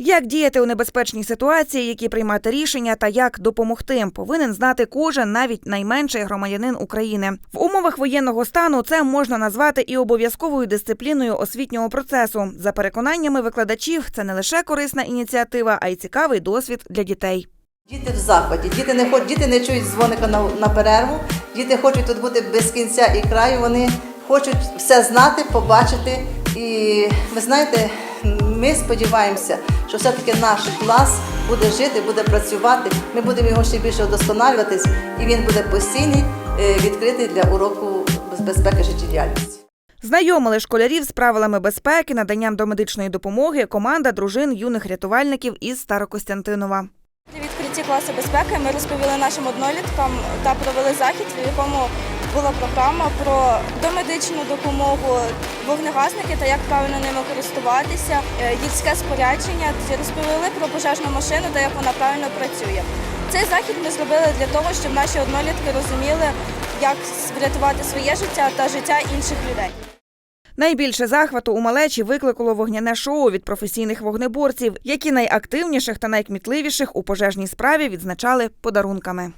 Як діяти у небезпечній ситуації, які приймати рішення та як допомогти, повинен знати кожен, навіть найменший громадянин України. В умовах воєнного стану це можна назвати і обов'язковою дисципліною освітнього процесу. За переконаннями викладачів, це не лише корисна ініціатива, а й цікавий досвід для дітей. Діти в захваті, діти не хоч, діти не чують дзвоника на, на перерву, діти хочуть тут бути без кінця і краю. Вони хочуть все знати, побачити. І ви знаєте, ми сподіваємося, що все-таки наш клас буде жити, буде працювати. Ми будемо його ще більше вдосконалюватись, і він буде постійний, е, відкритий для уроку безпеки життєдіяльності. Знайомили школярів з правилами безпеки, наданням домедичної допомоги команда дружин юних рятувальників із Старокостянтинова. При відкритті класу безпеки ми розповіли нашим одноліткам та провели захід, в якому була програма про домедичну допомогу вогнегасники та як правильно ними користуватися, е, гірське спорядження. Розповіли про пожежну машину та як вона правильно працює. Цей захід ми зробили для того, щоб наші однолітки розуміли, як врятувати своє життя та життя інших людей. Найбільше захвату у малечі викликало вогняне шоу від професійних вогнеборців, які найактивніших та найкмітливіших у пожежній справі відзначали подарунками.